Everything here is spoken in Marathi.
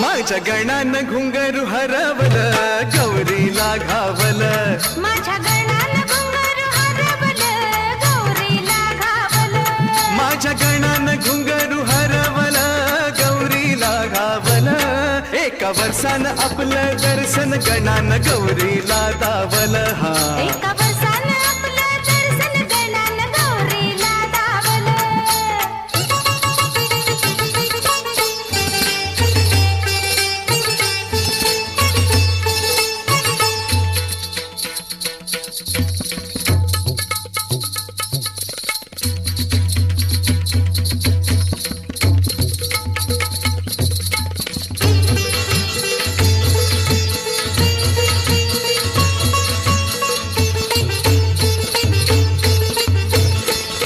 माझ्या गणानं घुंगरू हरवल गौरीला घावल माझ्या गणाला घुंगरू हरवल गौरीला घावल माझ्या गणानं घुंगरू हरवल गौरीला घावल एका वर्षानं आपलं दर्शन गणानं गौरीला दावल हा.